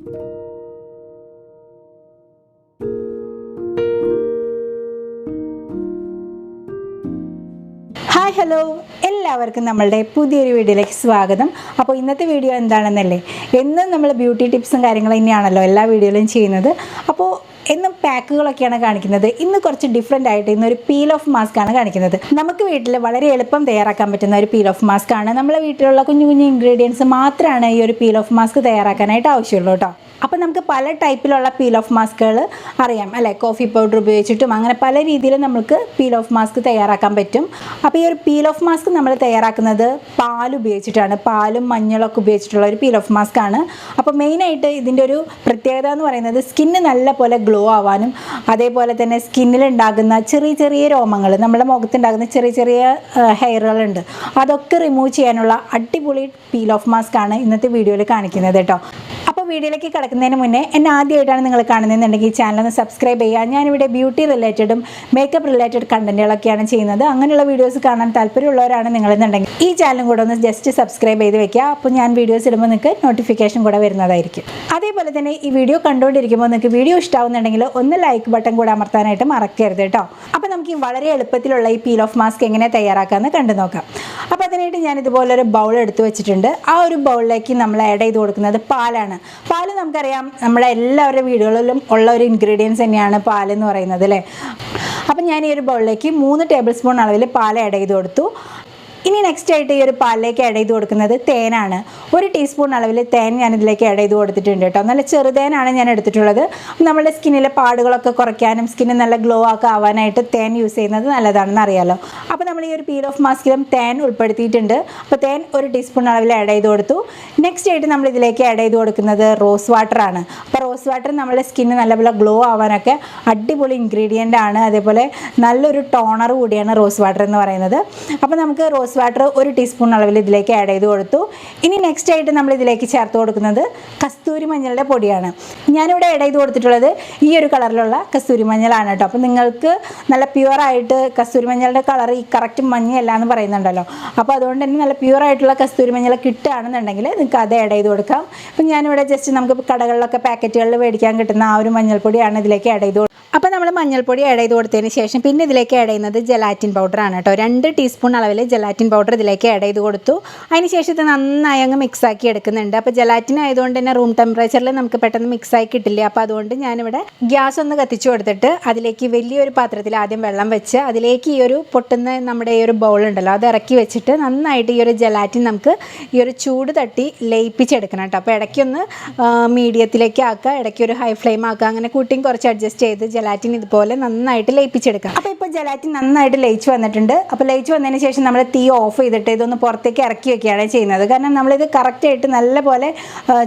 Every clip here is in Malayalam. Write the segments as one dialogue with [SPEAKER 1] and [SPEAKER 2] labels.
[SPEAKER 1] ഹായ് ഹലോ എല്ലാവർക്കും നമ്മളുടെ പുതിയൊരു വീഡിയോയിലേക്ക് സ്വാഗതം. അപ്പോൾ ഇന്നത്തെ വീഡിയോ എന്താണെന്നല്ലേ? എന്നും നമ്മൾ ബ്യൂട്ടി ടിപ്സും കാര്യങ്ങളും തന്നെയാണല്ലോ എല്ലാ വീഡിയോയിലും ചെയ്യുന്നത്. അപ്പോൾ എന്നും പാക്കുകളൊക്കെയാണ് കാണിക്കുന്നത്. ഇന്ന് കുറച്ച് ഡിഫറെന്റ് ആയിട്ട് ഇന്നൊരു പീൽ ഓഫ് മാസ്ക് ആണ് കാണിക്കുന്നത്. നമുക്ക് വീട്ടിൽ വളരെ എളുപ്പം തയ്യാറാക്കാൻ പറ്റുന്ന ഒരു പീൽ ഓഫ് മാസ്ക് ആണ്. നമ്മളെ വീട്ടിലുള്ള കുഞ്ഞു കുഞ്ഞു ഇൻഗ്രീഡിയൻസ് മാത്രമാണ് ഈ ഒരു പീൽ ഓഫ് മാസ്ക് തയ്യാറാക്കാനായിട്ട് ആവശ്യമുള്ളൂ കേട്ടോ. അപ്പോൾ നമുക്ക് പല ടൈപ്പിലുള്ള പീൽ ഓഫ് മാസ്കുകൾ അറിയാം അല്ലേ? കോഫി പൗഡർ ഉപയോഗിച്ചിട്ടും അങ്ങനെ പല രീതിയിൽ നമുക്ക് പീൽ ഓഫ് മാസ്ക് തയ്യാറാക്കാൻ പറ്റും. അപ്പോൾ ഈ ഒരു പീൽ ഓഫ് മാസ്ക് നമ്മൾ തയ്യാറാക്കുന്നത് പാൽ ഉപയോഗിച്ചിട്ടാണ്. പാലും മഞ്ഞളൊക്കെ ഉപയോഗിച്ചിട്ടുള്ള ഒരു പീൽ ഓഫ് മാസ്ക് ആണ്. അപ്പോൾ മെയിനായിട്ട് ഇതിന്റെ ഒരു പ്രത്യേകത എന്ന് പറയുന്നത് സ്കിന്ന് നല്ല പോലെ ഗ്ലോ ആവാനും അതേപോലെ തന്നെ സ്കിന്നിൽ ഉണ്ടാകുന്ന ചെറിയ ചെറിയ രോമങ്ങൾ നമ്മുടെ മുഖത്തുണ്ടാകുന്ന ചെറിയ ചെറിയ ഹെയറുകളുണ്ട് അതൊക്കെ റിമൂവ് ചെയ്യാനുള്ള അടിപൊളി പീൽ ഓഫ് മാസ്ക് ആണ് ഇന്നത്തെ വീഡിയോയിൽ കാണിക്കുന്നത് കേട്ടോ. വീഡിയോയിലേക്ക് കിടക്കുന്നതിന് മുന്നേ എന്നെ ആദ്യമായിട്ടാണ് നിങ്ങൾ കാണുന്നതെന്നുണ്ടെങ്കിൽ ഈ ചാനൽ ഒന്ന് സബ്സ്ക്രൈബ് ചെയ്യുക. ഞാനിവിടെ ബ്യൂട്ടി റിലേറ്റഡും മേക്കപ്പ് റിലേറ്റഡ് കണ്ടന്റുകളൊക്കെയാണ് ചെയ്യുന്നത്. അങ്ങനെയുള്ള വീഡിയോസ് കാണാൻ താല്പര്യമുള്ളവരാണ് നിങ്ങളെന്നുണ്ടെങ്കിൽ ഈ ചാനലും കൂടെ ഒന്ന് ജസ്റ്റ് സബ്സ്ക്രൈബ് ചെയ്ത് വെക്കുക. അപ്പോൾ ഞാൻ വീഡിയോസ് ഇടുമ്പോൾ നിങ്ങൾക്ക് നോട്ടിഫിക്കേഷൻ കൂടെ വരുന്നതായിരിക്കും. അതേപോലെ തന്നെ ഈ വീഡിയോ കണ്ടുകൊണ്ടിരിക്കുമ്പോൾ നിങ്ങൾക്ക് വീഡിയോ ഇഷ്ടമാവുന്നുണ്ടെങ്കിൽ ഒന്ന് ലൈക്ക് ബട്ടൺ കൂടെ അമർത്താനായിട്ട് മറക്കരുത് കേട്ടോ. അപ്പോൾ നമുക്ക് വളരെ എളുപ്പത്തിലുള്ള ഈ പീൽ ഓഫ് മാസ്ക് എങ്ങനെ തയ്യാറാക്കാമെന്ന് കണ്ടു നോക്കാം. അപ്പോൾ അതിനായിട്ട് ഞാൻ ഇതുപോലൊരു ബൗൾ എടുത്ത് വെച്ചിട്ടുണ്ട്. ആ ഒരു ബൗളിലേക്ക് നമ്മൾ ആഡ് ചെയ്ത് കൊടുക്കുന്നത് പാലാണ്. പാൽ നമുക്കറിയാം നമ്മുടെ എല്ലാവരുടെ വീടുകളിലും ഉള്ള ഒരു ഇൻഗ്രീഡിയൻസ് തന്നെയാണ് പാൽ എന്ന് പറയുന്നത് അല്ലേ? അപ്പം ഞാൻ ഈ ഒരു ബൗളിലേക്ക് മൂന്ന് ടേബിൾ സ്പൂൺ അളവിൽ പാൽ ആഡ് ചെയ്ത് കൊടുത്തു. ഇനി നെക്സ്റ്റ് ആയിട്ട് ഈ ഒരു പാലിലേക്ക് ആഡ് ചെയ്ത് കൊടുക്കുന്നത് തേനാണ്. ഒരു ടീസ്പൂൺ അളവിൽ തേൻ ഞാൻ ഇതിലേക്ക് ആഡ് ചെയ്ത് കൊടുത്തിട്ടുണ്ട് കേട്ടോ. നല്ല ചെറുതേനാണ് ഞാൻ എടുത്തിട്ടുള്ളത്. നമ്മുടെ സ്കിന്നിലെ പാടുകളൊക്കെ കുറയ്ക്കാനും സ്കിന്ന് നല്ല ഗ്ലോ ഒക്കെ ആവാനായിട്ട് തേൻ യൂസ് ചെയ്യുന്നത് നല്ലതാണെന്ന് അറിയാലോ. അപ്പോൾ നമ്മൾ ഈ ഒരു പീൽ ഓഫ് മാസ്കിലും തേൻ ഉൾപ്പെടുത്തിയിട്ടുണ്ട്. അപ്പോൾ തേൻ ഒരു ടീസ്പൂൺ അളവിൽ ആഡ് ചെയ്ത് കൊടുത്തു. നെക്സ്റ്റ് ആയിട്ട് നമ്മൾ ഇതിലേക്ക് ആഡ് ചെയ്ത് കൊടുക്കുന്നത് റോസ് വാട്ടർ ആണ്. അപ്പോൾ റോസ് വാട്ടർ നമ്മുടെ സ്കിന്ന് നല്ലപോലെ ഗ്ലോ ആവാനൊക്കെ അടിപൊളി ഇൻഗ്രീഡിയന്റ് ആണ്. അതേപോലെ നല്ലൊരു ടോണർ കൂടിയാണ് റോസ് വാട്ടർ എന്ന് പറയുന്നത്. അപ്പോൾ നമുക്ക് റോസ് വാട്ടർ ഒരു ടീസ്പൂൺ അളവിൽ ഇതിലേക്ക് ആഡ് ചെയ്ത് കൊടുത്തു. ഇനി നെക്സ്റ്റ് ആയിട്ട് നമ്മൾ ഇതിലേക്ക് ചേർത്ത് കൊടുക്കുന്നത് കസ്തൂരി മഞ്ഞളുടെ പൊടിയാണ്. ഞാനിവിടെ ആഡ് ചെയ്ത് കൊടുത്തിട്ടുള്ളത് ഈ ഒരു കളറിലുള്ള കസ്തൂരി മഞ്ഞളാണ് കേട്ടോ അപ്പോൾ നിങ്ങൾക്ക് നല്ല പ്യുവറായിട്ട് കസ്തൂരി മഞ്ഞളുടെ കളർ ഈ കറക്റ്റ് മഞ്ഞയല്ല എന്ന് പറയുന്നുണ്ടല്ലോ. അപ്പോൾ അതുകൊണ്ട് തന്നെ നല്ല പ്യുവറായിട്ടുള്ള കസ്തൂരി മഞ്ഞൾ കിട്ടുകയാണെന്നുണ്ടെങ്കിൽ നിങ്ങൾക്ക് അത് ആഡ് ചെയ്ത് കൊടുക്കാം. അപ്പം ഞാനിവിടെ ജസ്റ്റ് നമുക്ക് കടകളിലൊക്കെ പാക്കറ്റുകളിൽ മേടിക്കാൻ കിട്ടുന്ന ആ ഒരു മഞ്ഞൾപ്പൊടിയാണ് ഇതിലേക്ക് ആഡ് ചെയ്ത് അപ്പോൾ നമ്മൾ മഞ്ഞൾപ്പൊടി ആഡ് ചെയ്ത് കൊടുത്തതിന് ശേഷം പിന്നെ ഇതിലേക്ക് ആഡ് ചെയ്യുന്നത് ജലാറ്റിൻ പൗഡറാണ് കേട്ടോ രണ്ട് ടീസ്പൂൺ അളവിൽ ജലാറ്റിൻ പൗഡർ ഇതിലേക്ക് ആഡ് ചെയ്ത് കൊടുത്തു. അതിന് ശേഷം ഇത് നന്നായി അങ്ങ് മിക്സ് ആക്കി എടുക്കുന്നുണ്ട്. അപ്പോൾ ജലാറ്റിൻ ആയതുകൊണ്ട് തന്നെ റൂം ടെമ്പറേച്ചറിൽ നമുക്ക് പെട്ടെന്ന് മിക്സ് ആയി കിട്ടില്ല. അപ്പോൾ അതുകൊണ്ട് ഞാനിവിടെ ഗ്യാസ് ഒന്ന് കത്തിച്ചു കൊടുത്തിട്ട് അതിലേക്ക് വലിയൊരു പാത്രത്തിൽ ആദ്യം വെള്ളം വെച്ച് അതിലേക്ക് ഈ ഒരു പൊട്ടുന്ന നമ്മുടെ ഈ ഒരു ബൗൾ ഉണ്ടല്ലോ അത് ഇറക്കി വെച്ചിട്ട് നന്നായിട്ട് ഈ ഒരു ജലാറ്റിൻ നമുക്ക് ഈ ഒരു ചൂട് തട്ടി ലയിപ്പിച്ചെടുക്കണം കേട്ടോ. അപ്പോൾ ഇടയ്ക്കൊന്ന് മീഡിയത്തിലേക്ക് ആക്കുക ഇടയ്ക്ക് ഒരു ഹൈ ഫ്ലെയിം ആക്കുക അങ്ങനെ കൂട്ടിയും കുറച്ച് അഡ്ജസ്റ്റ് ചെയ്ത് ജലാറ്റിൻ ഇതുപോലെ നന്നായിട്ട് ലയിപ്പിച്ചെടുക്കാം അപ്പോൾ ഇപ്പോൾ ജലാറ്റിൻ നന്നായിട്ട് ലയിച്ച് വന്നിട്ടുണ്ട്. അപ്പോൾ ലയിച്ച് വന്നതിന് ശേഷം നമ്മൾ തീ ഓഫ് ചെയ്തിട്ട് ഇതൊന്ന് പുറത്തേക്ക് ഇറക്കി വെക്കുകയാണ് ചെയ്യുന്നത്. കാരണം നമ്മളിത് കറക്റ്റായിട്ട് നല്ല പോലെ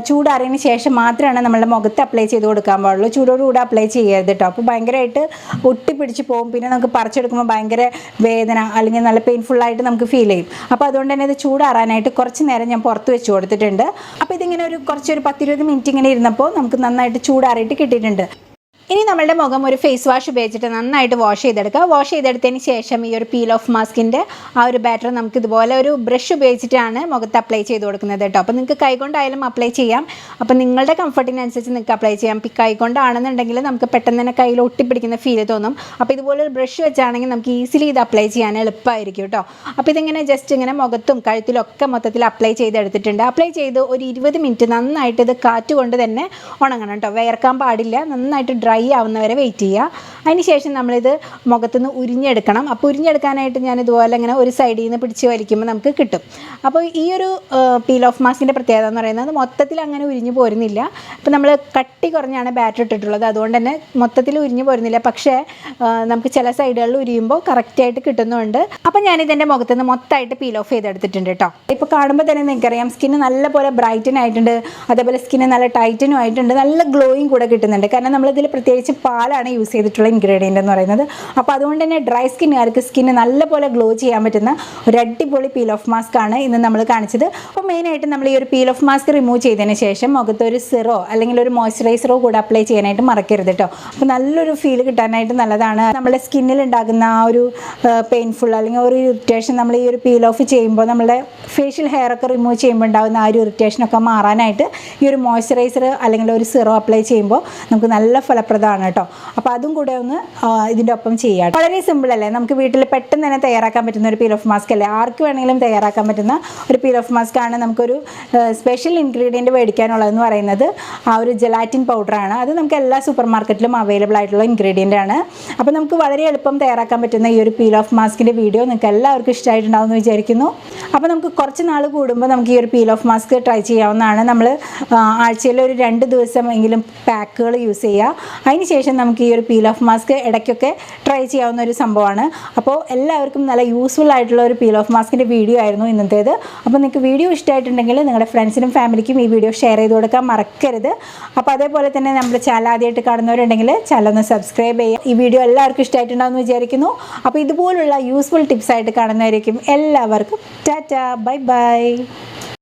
[SPEAKER 1] ചൂടാറിയതിന് ശേഷം മാത്രമാണ് നമ്മളുടെ മുഖത്ത് അപ്ലൈ ചെയ്ത് കൊടുക്കാൻ പാടുള്ളൂ. ചൂടോടുകൂടി അപ്ലൈ ചെയ്യരുത് കേട്ടോ അപ്പോൾ ഭയങ്കരമായിട്ട് ഒട്ടിപ്പിടിച്ച് പോകും. പിന്നെ നമുക്ക് പറിച്ചെടുക്കുമ്പോൾ ഭയങ്കര വേദന അല്ലെങ്കിൽ നല്ല പെയിൻഫുള്ളായിട്ട് നമുക്ക് ഫീൽ ചെയ്യും. അപ്പോൾ അതുകൊണ്ട് തന്നെ ഇത് ചൂടാറാനായിട്ട് കുറച്ച് നേരം ഞാൻ പുറത്ത് വെച്ച് കൊടുത്തിട്ടുണ്ട്. അപ്പോൾ ഇതിങ്ങനെ ഒരു കുറച്ചൊരു പത്തിരുപത് മിനിറ്റ് ഇങ്ങനെ ഇരുന്നപ്പോൾ നമുക്ക് നന്നായിട്ട് ചൂടാറിയിട്ട് കിട്ടിയിട്ടുണ്ട്. ഇനി നമ്മളുടെ മുഖം ഒരു ഫേസ് വാഷ് ഉപയോഗിച്ചിട്ട് നന്നായിട്ട് വാഷ് ചെയ്തെടുക്കുക. വാഷ് ചെയ്തെടുത്തതിന് ശേഷം ഈ ഒരു പീൽ ഓഫ് മാസ്കിന്റെ ആ ഒരു ബാറ്റർ നമുക്ക് ഇതുപോലെ ഒരു ബ്രഷ് ഉപയോഗിച്ചിട്ടാണ് മുഖത്ത് അപ്ലൈ ചെയ്ത് കൊടുക്കുന്നത് കേട്ടോ. അപ്പോൾ നിങ്ങൾക്ക് കൈകൊണ്ടായാലും അപ്ലൈ ചെയ്യാം. അപ്പോൾ നിങ്ങളുടെ കംഫർട്ടിനനുസരിച്ച് നിങ്ങൾക്ക് അപ്ലൈ ചെയ്യാം. ഇപ്പം കൈകൊണ്ടാണെന്നുണ്ടെങ്കിൽ നമുക്ക് പെട്ടെന്ന് തന്നെ കയ്യിൽ ഒട്ടിപ്പിടിക്കുന്ന ഫീൽ തോന്നും. അപ്പോൾ ഇതുപോലെ ഒരു ബ്രഷ് വെച്ചാണെങ്കിൽ നമുക്ക് ഈസിലി ഇത് അപ്ലൈ ചെയ്യാൻ എളുപ്പമായിരിക്കും കേട്ടോ. അപ്പോൾ ഇതിങ്ങനെ ജസ്റ്റ് ഇങ്ങനെ മുഖത്തും കഴുത്തിലും ഒക്കെ മൊത്തത്തിൽ അപ്ലൈ ചെയ്തെടുത്തിട്ടുണ്ട്. അപ്ലൈ ചെയ്ത് ഒരു ഇരുപത് മിനിറ്റ് നന്നായിട്ട് ഇത് കാറ്റ് കൊണ്ട് തന്നെ ഉണങ്ങണം കേട്ടോ. വേർക്കാൻ പാടില്ല. നന്നായിട്ട് ഡ്രൈ ആവുന്നവരെ വെയിറ്റ് ചെയ്യുക. അതിനുശേഷം നമ്മളിത് മുഖത്തുനിന്ന് ഉരിഞ്ഞെടുക്കണം. അപ്പോൾ ഉരിഞ്ഞെടുക്കാനായിട്ട് ഞാൻ ഇതുപോലെ ഇങ്ങനെ ഒരു സൈഡിൽ നിന്ന് പിടിച്ച് വലിക്കുമ്പോൾ നമുക്ക് കിട്ടും. അപ്പോൾ ഈ ഒരു പീൽ ഓഫ് മാസ്കിന്റെ പ്രത്യേകത എന്ന് പറയുന്നത് മൊത്തത്തിൽ അങ്ങനെ ഉരിഞ്ഞു പോരുന്നില്ല. ഇപ്പോൾ നമ്മൾ കട്ടി കുറഞ്ഞാണ് ബാറ്റർ ഇട്ടിട്ടുള്ളത്. അതുകൊണ്ട് തന്നെ മൊത്തത്തിൽ ഉരിഞ്ഞു പോരുന്നില്ല. പക്ഷേ നമുക്ക് ചില സൈഡുകളിൽ ഉരിയുമ്പോൾ കറക്റ്റായിട്ട് കിട്ടുന്നുണ്ട്. അപ്പോൾ ഞാനിതെന്റെ മുഖത്തുനിന്ന് മൊത്തമായിട്ട് പീൽ ഓഫ് ചെയ്തെടുത്തിട്ടുണ്ട് കേട്ടോ ഇപ്പോൾ കാണുമ്പോൾ തന്നെ നിങ്ങൾക്കറിയാം സ്കിന്ന് നല്ലപോലെ ബ്രൈറ്റൻ ആയിട്ടുണ്ട്. അതേപോലെ സ്കിന്ന് നല്ല ടൈറ്റനും ആയിട്ടുണ്ട്. നല്ല ഗ്ലോയും കൂടെ കിട്ടുന്നുണ്ട്. കാരണം നമ്മളിതിൽ പ്രത്യേകിച്ച് പാലാണ് യൂസ് ചെയ്തിട്ടുള്ള ഇൻഗ്രീഡിയന്റ് എന്ന് പറയുന്നത്. അപ്പോൾ അതുകൊണ്ട് തന്നെ ഡ്രൈ സ്കിന്നുകാർക്ക് സ്കിന്ന് നല്ലപോലെ ഗ്ലോ ചെയ്യാൻ പറ്റുന്ന ഒരു അടിപൊളി പീൽ ഓഫ് മാസ്ക് ആണ് ഇന്ന് നമ്മൾ കാണിച്ചത്. അപ്പോൾ മെയിനായിട്ട് നമ്മൾ ഈ ഒരു പീൽ ഓഫ് മാസ്ക് റിമൂവ് ചെയ്തതിന് ശേഷം മുഖത്ത് ഒരു സിറോ അല്ലെങ്കിൽ ഒരു മോയ്സ്ചറൈസറോ കൂടെ അപ്ലൈ ചെയ്യാനായിട്ട് മറക്കരുത് കേട്ടോ അപ്പോൾ നല്ലൊരു ഫീൽ കിട്ടാനായിട്ട് നല്ലതാണ്. നമ്മുടെ സ്കിന്നിൽ ഉണ്ടാകുന്ന ആ ഒരു പെയിൻഫുൾ അല്ലെങ്കിൽ ഒരു ഇറിറ്റേഷൻ നമ്മൾ ഈ ഒരു പീൽ ഓഫ് ചെയ്യുമ്പോൾ നമ്മുടെ ഫേഷ്യൽ ഹെയർ ഒക്കെ റിമൂവ് ചെയ്യുമ്പോൾ ഉണ്ടാകുന്ന ആ ഒരു ഇറിറ്റേഷനൊക്കെ മാറാനായിട്ട് ഈ ഒരു മോയ്സ്ചറൈസർ അല്ലെങ്കിൽ ഒരു സിറോ അപ്ലൈ ചെയ്യുമ്പോൾ നമുക്ക് നല്ല ഫലപ്രദമാണ് കേട്ടോ. അപ്പോൾ അതും കൂടെ ഒന്ന് ഇതിന്റെ ഒപ്പം ചെയ്യാം വളരെ സിമ്പിൾ അല്ലേ? നമുക്ക് വീട്ടിൽ പെട്ടെന്ന് തന്നെ തയ്യാറാക്കാൻ പറ്റുന്ന ഒരു പീൽ ഓഫ് മാസ്ക് അല്ലേ? ആർക്ക് വേണമെങ്കിലും തയ്യാറാക്കാൻ പറ്റുന്ന ഒരു പീൽ ഓഫ് മാസ്ക് ആണ് നമുക്കൊരു സ്പെഷ്യൽ ഇൻഗ്രീഡിയന്റ് മേടിക്കാനുള്ളതെന്ന് പറയുന്നത് ആ ഒരു ജെലാറ്റിൻ പൗഡറാണ് അത് നമുക്ക് എല്ലാ സൂപ്പർ മാർക്കറ്റിലും അവൈലബിൾ ആയിട്ടുള്ള ഇൻഗ്രീഡിയന്റ് ആണ്. അപ്പോൾ നമുക്ക് വളരെ എളുപ്പം തയ്യാറാക്കാൻ പറ്റുന്ന ഈ ഒരു പീൽ ഓഫ് മാസ്കിന്റെ വീഡിയോ നിങ്ങൾക്ക് എല്ലാവർക്കും ഇഷ്ടമായിട്ടുണ്ടാവും എന്ന് വിചാരിക്കുന്നു. അപ്പോൾ നമുക്ക് കുറച്ച് നാൾ കൂടുമ്പോൾ നമുക്ക് ഈ ഒരു പീൽ ഓഫ് മാസ്ക് ട്രൈ ചെയ്യാവുന്നതാണ്. നമ്മൾ ആഴ്ചയിൽ ഒരു രണ്ട് ദിവസം എങ്കിലും പാക്കുകൾ യൂസ് ചെയ്യുക അതിന് ശേഷം നമുക്ക് ഈ ഒരു പീൽ ഓഫ് മാസ്ക് ഇടയ്ക്കൊക്കെ ട്രൈ ചെയ്യാവുന്ന ഒരു സംഭവമാണ്. അപ്പോൾ എല്ലാവർക്കും നല്ല യൂസ്ഫുൾ ആയിട്ടുള്ള ഒരു പീൽ ഓഫ് മാസ്കിന്റെ വീഡിയോ ആയിരുന്നു ഇന്നത്തേത്. അപ്പോൾ നിങ്ങൾക്ക് വീഡിയോ ഇഷ്ടമായിട്ടുണ്ടെങ്കിൽ നിങ്ങളുടെ ഫ്രണ്ട്സിനും ഫാമിലിക്കും ഈ വീഡിയോ ഷെയർ ചെയ്ത് കൊടുക്കാൻ മറക്കരുത്. അപ്പോൾ അതേപോലെ തന്നെ നമ്മുടെ ചാനൽ ആദ്യമായിട്ട് കാണുന്നവരുണ്ടെങ്കിൽ ചാനൽ ഒന്ന് സബ്സ്ക്രൈബ് ചെയ്യുക. ഈ വീഡിയോ എല്ലാവർക്കും ഇഷ്ടമായിട്ടുണ്ടാവുമെന്ന് വിചാരിക്കുന്നു. അപ്പോൾ ഇതുപോലുള്ള യൂസ്ഫുൾ ടിപ്സ് ആയിട്ട് കാണുന്നവരേക്കും എല്ലാവർക്കും ടാറ്റ ബൈ ബൈ.